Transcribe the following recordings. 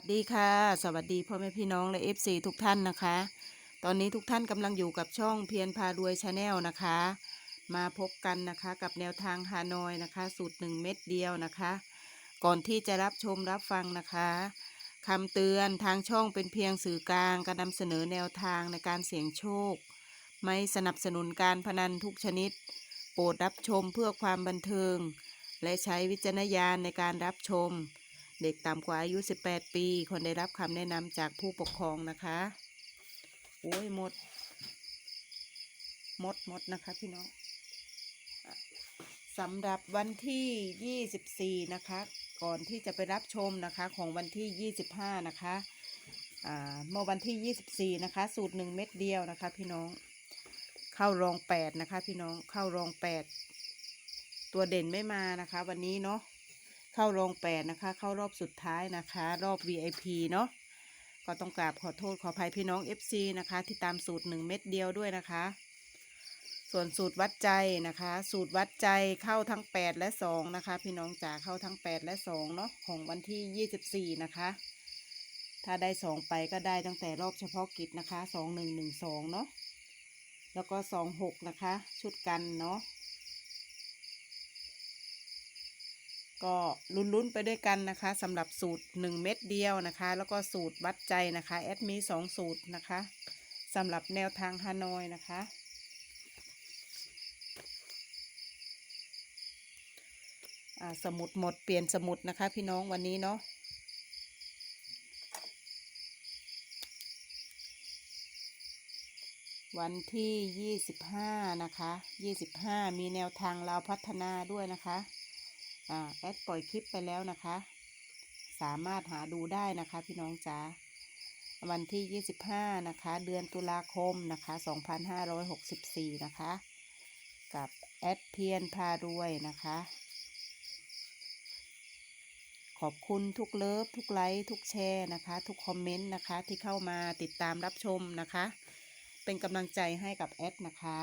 วัสดีค่ะ สวัสดีพ่อแม่พี่น้องและ FC ทุกท่านนะคะ ตอนนี้ทุกท่านกำลังอยู่กับช่องเพียรพารวยชาแนลนะคะ มาพบกันนะคะกับแนวทางฮานอยนะคะ สูตรหนึ่งเม็ดเดียวนะคะ ก่อนที่จะรับชมรับฟังนะคะคำเตือนทางช่องเป็นเพียงสื่อกลางการนำเสนอแนวทางในการเสี่ยงโชค ไม่สนับสนุนการพนันทุกชนิด โปรดรับชมเพื่อความบันเทิง และใช้วิจารณญาณในการรับชม เด็กต่ำกว่าอายุ 18 ปีควรได้รับคำแนะนำจากผู้ปกครองนะคะโอ้ยหมด หมดหมดนะคะพี่น้องสำหรับวันที่ 24 นะคะ ก่อนที่จะไปรับชมนะคะของวันที่ 25 นะคะเมื่อวันที่ 24 นะคะ สูตร 1 เม็ดเดียวนะคะ พี่น้อง เข้ารอง 8 นะคะ พี่น้องเข้ารอง 8 ตัวเด่นไม่มานะคะ วันนี้เนาะ เข้ารงแปดนะคะ เข้ารอบสุดท้ายนะคะ รอบ VIP เนาะก็ต้องกราบขอโทษขออภัยพี่น้อง FC นะคะ ที่ตามสูตร 1 เม็ดเดียวด้วยนะคะ ส่วนสูตรวัดใจนะคะ สูตรวัดใจเข้าทั้ง 8 และ 2 นะคะ พี่น้องจ๋าเข้าทั้ง 8 และ 2 เนาะของวันที่ 24 นะคะ ถ้าได้ 2 ไปก็ได้ตั้งแต่รอบเฉพาะกิจนะคะ 2 1 1 2 เนาะแล้วก็ 2 6 นะคะ ชุดกันเนาะ ก็ลุ้นๆไปด้วยกันนะคะสำหรับสูตร 1 เม็ดเดียวนะคะ แล้วก็สูตรวัดใจนะคะแอดมีสองสูตรนะคะสำหรับแนวทางฮานอยนะคะ สมุดหมดเปลี่ยนสมุดนะคะ พี่น้องวันนี้เนาะวันที่ 25 นะคะ 25 มีแนวทางเราพัฒนาด้วยนะคะ อ่าแอดปล่อยคลิปไปแล้วนะคะ สามารถหาดูได้นะคะพี่น้องจ๋าวันที่ 25 นะคะ เดือนตุลาคมนะคะ 2564 นะคะ กับแอดเพียนพารวยนะคะ ขอบคุณทุกเลิฟ ทุกไลค์ ทุกแชร์นะคะ ทุกคอมเมนต์นะคะ ที่เข้ามาติดตามรับชมนะคะ เป็นกำลังใจให้กับแอดนะคะ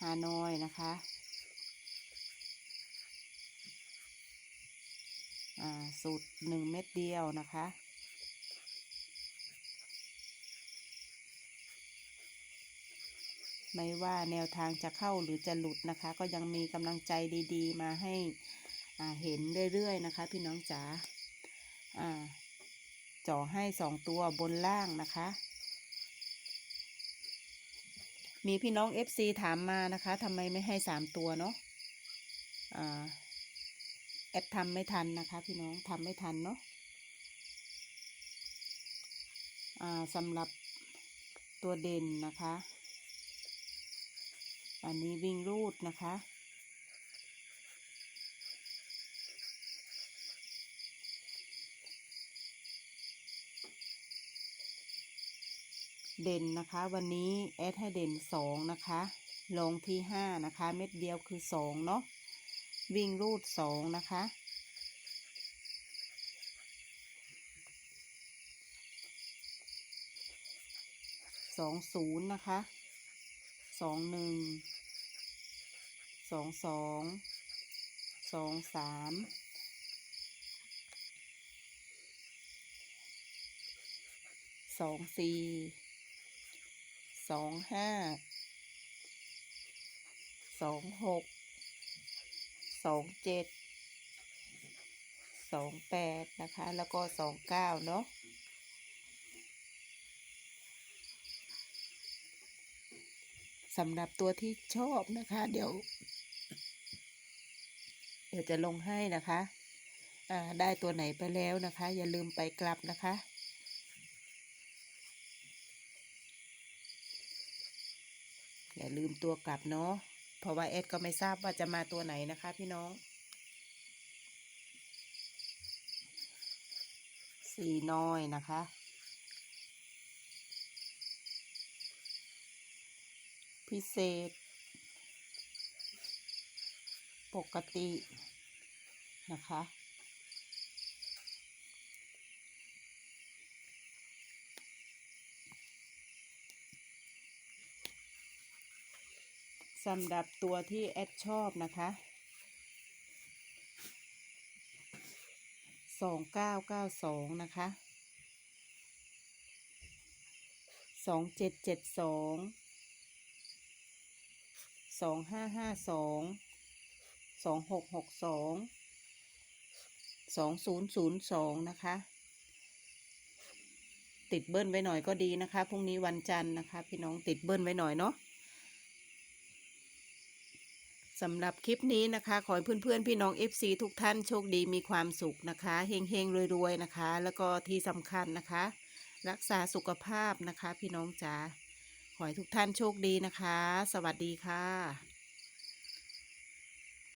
ฮานอยนะคะ อ่า สูตรหนึ่งเม็ดเดียวนะคะ ไม่ว่าแนวทางจะเข้าหรือจะหลุดนะคะ ก็ยังมีกำลังใจดีๆ มาให้เห็นเรื่อยๆนะคะ พี่น้องจ๋าอ่าจ่อให้สองตัวบนล่างนะคะ มีพี่น้อง FC ถามมานะคะทำไมไม่ให้สามตัวเนาะอ่า แอดทำไม่ทันนะคะ พี่น้องทำไม่ทันเนาะสำหรับตัวเด่นนะคะ อันนี้วิ่งรูดนะคะ เด่นนะคะ วันนี้แอดให้เด่นสองนะคะ ลงที่ห้านะคะ เม็ดเดียวคือสองเนาะ วิ่งรูดสองนะคะ สองศูนย์นะคะ สองหนึ่ง สองสอง สองสามสองสี่สองห้า สองหก สองเจ็ดสองแปดนะคะ แล้วก็สองเก้าเนาะสำหรับตัวที่ชอบนะคะ เดี๋ยว เดี๋ยวจะลงให้นะคะอ่าได้ตัวไหนไปแล้วนะคะ อย่าลืมไปกลับนะคะ อย่าลืมตัวกลับเนาะ เพราะว่าเอสก็ไม่ทราบว่าจะมาตัวไหนนะคะ พี่น้องสีน้อยนะคะ พิเศษ ปกตินะคะ สำหรับตัวที่แอดชอบนะคะสองเก้าเก้าสองนะคะสองเจ็ดเจ็ดสองสองห้าห้าสองสองหกหกสองสองศูนย์ศูนย์สองนะคะ ติดเบิ้ลไว้หน่อยก็ดีนะคะ พรุ่งนี้วันจันทร์นะคะ พี่น้องติดเบิ้ลไว้หน่อยเนาะ สำหรับคลิปนี้นะคะ ขอให้เพื่อนๆ พี่น้อง FC ทุกท่านโชคดีมีความสุขนะคะเฮงๆรวยๆนะคะ แล้วก็ที่สำคัญนะคะ รักษาสุขภาพนะคะ พี่น้องจ๋าขอให้ทุกท่านโชคดีนะคะ สวัสดีค่ะ